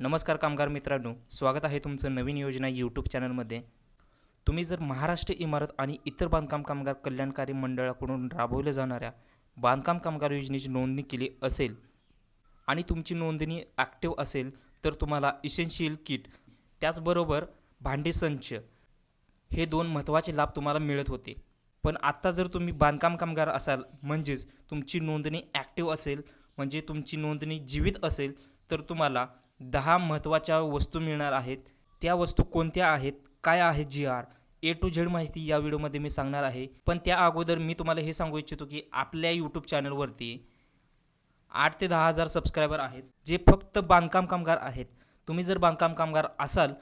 नमस्कार कामगार मित्रांनो स्वागत आहे तुमचं नवीन योजना यूट्यूब चॅनलमध्ये. तुम्ही जर महाराष्ट्र इमारत आणि इतर बांधकाम कामगार कल्याणकारी मंडळाकडून राबवल्या जाणाऱ्या बांधकाम कामगार योजनेची नोंदणी केली असेल आणि तुमची नोंदणी ॲक्टिव्ह असेल तर तुम्हाला इसेन्शियल किट त्याचबरोबर भांडे संच हे दोन महत्त्वाचे लाभ तुम्हाला मिळत होते. पण आत्ता जर तुम्ही बांधकाम कामगार असाल म्हणजेच तुमची नोंदणी ॲक्टिव्ह असेल म्हणजे तुमची नोंदणी जीवित असेल तर तुम्हाला दहा महत्त्वाच्या वस्तू मिळणार आहेत. त्या वस्तू कोणत्या आहेत? काय आहे G R A to Z माहिती या व्हिडिओमध्ये मी सांगणार आहे. पण त्या अगोदर मी तुम्हाला हे सांगू इच्छितो की आपल्या यूट्यूब चॅनलवरती आठ ते दहा हजार सबस्क्रायबर आहेत जे फक्त बांधकाम कामगार आहेत. तुम्ही जर बांधकाम कामगार असाल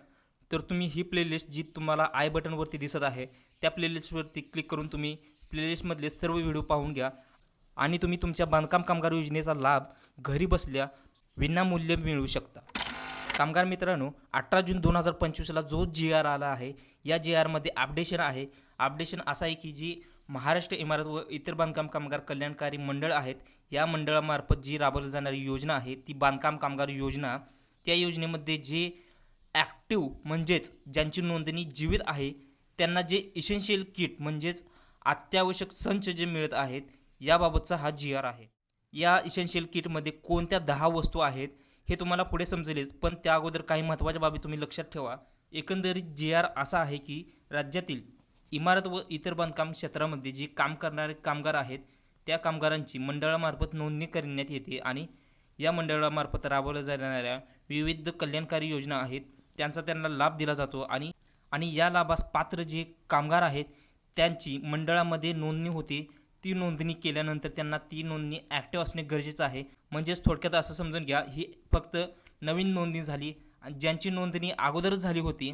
तर तुम्ही ही प्लेलिस्ट जी तुम्हाला आय बटनवरती दिसत आहे त्या प्लेलिस्टवरती क्लिक करून तुम्ही प्लेलिस्टमधले सर्व व्हिडिओ पाहून घ्या. आणि तुम्ही तुमच्या बांधकाम कामगार योजनेचा लाभ घरी बसल्या विनामूल्य मिळवू शकता. कामगार मित्रांनो अठरा जून दोन हजार पंचवीसला जो जी आर आला आहे या जी आरमध्ये अपडेशन आहे. अपडेशन असं आहे की जी महाराष्ट्र इमारत व इतर बांधकाम कामगार कल्याणकारी मंडळ आहेत या मंडळामार्फत जी राबवली जाणारी योजना आहे ती बांधकाम कामगार योजना त्या योजनेमध्ये जे ॲक्टिव्ह म्हणजेच ज्यांची नोंदणी जीवित आहे त्यांना जे इसेन्शियल किट म्हणजेच अत्यावश्यक संच जे मिळत आहेत याबाबतचा हा जी आर आहे. या इसेन्शियल किटमध्ये कोणत्या दहा वस्तू आहेत हे तुम्हाला पुढे समजेलच. पण त्या अगोदर काही महत्त्वाच्या बाबी तुम्ही लक्षात ठेवा. एकंदरीत जी आर असा आहे की राज्यातील इमारत व इतर बांधकाम क्षेत्रामध्ये जे काम करणारे कामगार आहेत त्या कामगारांची मंडळामार्फत नोंदणी करण्यात येते आणि या मंडळामार्फत राबवल्या जाणाऱ्या विविध कल्याणकारी योजना आहेत त्यांचा त्यांना लाभ दिला जातो आणि आणि या लाभास पात्र जे कामगार आहेत त्यांची मंडळामध्ये नोंदणी होते. ती नोंदणी केल्यानंतर त्यांना ती नोंदणी ॲक्टिव्ह असणे गरजेचं आहे. म्हणजेच थोडक्यात असं समजून घ्या ही फक्त नवीन नोंदणी झाली आणि ज्यांची नोंदणी अगोदरच झाली होती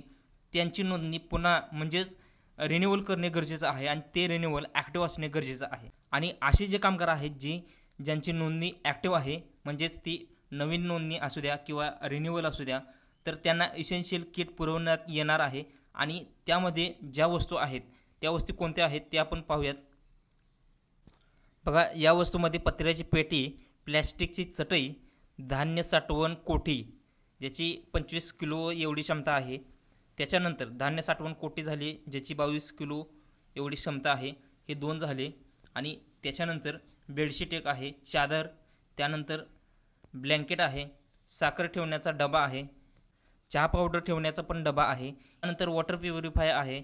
त्यांची नोंदणी पुन्हा म्हणजेच रिन्युअल करणे गरजेचं आहे आणि ते रिन्युअल ॲक्टिव्ह असणे गरजेचं आहे. आणि असे जे कामगार आहेत जी ज्यांची नोंदणी ॲक्टिव्ह आहे म्हणजेच ती नवीन नोंदणी असू द्या किंवा रिन्युअल असू द्या तर त्यांना इसेन्शियल किट पुरवण्यात येणार आहे. आणि त्यामध्ये ज्या वस्तू आहेत त्या वस्तू कोणत्या आहेत ते आपण पाहूयात. बघा या वस्तूमध्ये पत्र्याची पेटी प्लॅस्टिकची चटई धान्य साठवण कोठी ज्याची पंचवीस किलो एवढी क्षमता आहे. त्याच्यानंतर धान्य साठवण कोठी झाली ज्याची बावीस किलो एवढी क्षमता आहे. हे दोन झाले आणि त्याच्यानंतर बेडशीट एक आहे चादर त्यानंतर ब्लँकेट आहे साखर ठेवण्याचा डबा आहे चहा पावडर ठेवण्याचा पण डबा आहे त्यानंतर वॉटर प्युरिफाय आहे.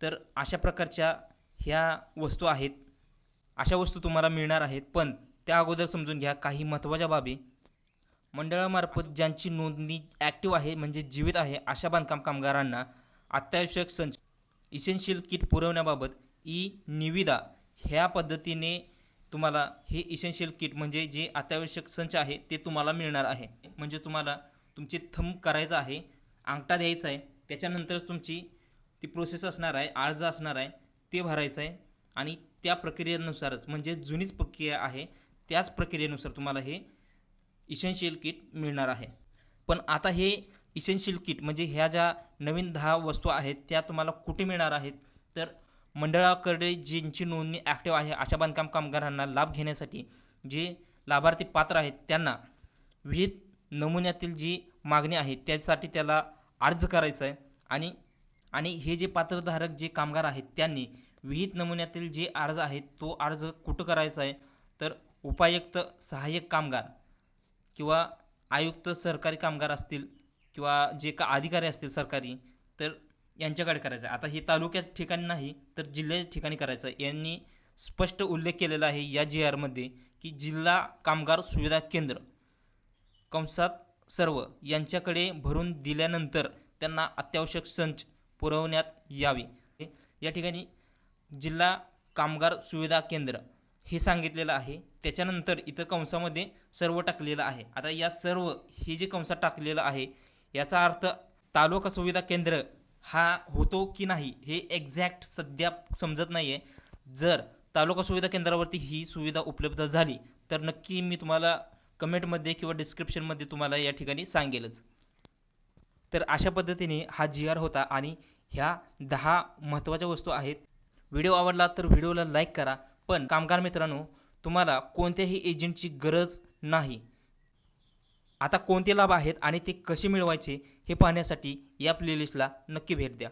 तर अशा प्रकारच्या ह्या वस्तू आहेत. अशा वस्तू तुम्हाला मिळणार आहेत. पण त्या अगोदर समजून घ्या काही महत्त्वाच्या बाबी. मंडळामार्फत ज्यांची नोंदणी ॲक्टिव्ह आहे म्हणजे जीवित आहे अशा बांधकाम कामगारांना अत्यावश्यक संच इसेन्शियल किट पुरवण्याबाबत ई निविदा ह्या पद्धतीने तुम्हाला हे इसेन्शियल किट म्हणजे जे अत्यावश्यक संच आहे ते तुम्हाला मिळणार आहे. म्हणजे तुम्हाला तुमचे थंब करायचं आहे अंगठा द्यायचा आहे त्याच्यानंतर तुमची ती प्रोसेस असणार आहे अर्ज असणार आहे ते भरायचं आहे. आणि त्या प्रक्रियेनुसारच म्हणजे जुनीच प्रक्रिया आहे त्याच प्रक्रियेनुसार तुम्हाला हे इसेन्शियल किट मिळणार आहे. पण आता हे इसेन्शियल किट म्हणजे ह्या ज्या नवीन दहा वस्तू आहेत त्या तुम्हाला कुठे मिळणार आहेत? तर मंडळाकडे ज्यांची नोंदणी ॲक्टिव्ह आहे अशा बांधकाम कामगारांना लाभ घेण्यासाठी जे लाभार्थी पात्र आहेत त्यांना विविध नमुन्यातील जी मागणी आहे त्यासाठी त्याला अर्ज करायचा आहे. आणि आणि हे जे पात्रधारक जे कामगार आहेत त्यांनी विहित नमुन्यातील जे अर्ज आहेत तो अर्ज कुठं करायचा आहे? तर उपायुक्त सहाय्यक कामगार किंवा आयुक्त सरकारी कामगार असतील किंवा जे का अधिकारी असतील सरकारी तर यांच्याकडे करायचं आहे. आता हे तालुक्यात ठिकाणी नाही तर जिल्ह्याच्या ठिकाणी करायचं आहे. यांनी स्पष्ट उल्लेख केलेला आहे या जी आरमध्ये की जिल्हा कामगार सुविधा केंद्र कंसात सर्व यांच्याकडे भरून दिल्यानंतर त्यांना अत्यावश्यक संच पुरवण्यात यावे. या ठिकाणी जिल्हा कामगार सुविधा केंद्र हे सांगितलेलं आहे. त्याच्यानंतर इथं कंसामध्ये सर्व टाकलेलं आहे. आता या सर्व हे जे कंसात टाकलेलं आहे याचा अर्थ तालुका सुविधा केंद्र हा होतो की नाही हे एक्झॅक्ट सध्या समजत नाही आहे जर तालुका सुविधा केंद्रावरती ही सुविधा उपलब्ध झाली तर नक्की मी तुम्हाला कमेंटमध्ये किंवा डिस्क्रिप्शनमध्ये तुम्हाला या ठिकाणी सांगेलच. तर अशा पद्धतीने हा जी आर होता आणि ह्या दहा महत्त्वाच्या वस्तू आहेत. व्हिडिओ आवडला तर व्हिडिओला लाईक करा. पण कामगार मित्रांनो तुम्हाला कोणत्याही एजंटची गरज नाही. आता कोणते लाभ आहेत आणि ते कसे मिळवायचे हे पाहण्यासाठी या प्लेलिस्टला नक्की भेट द्या.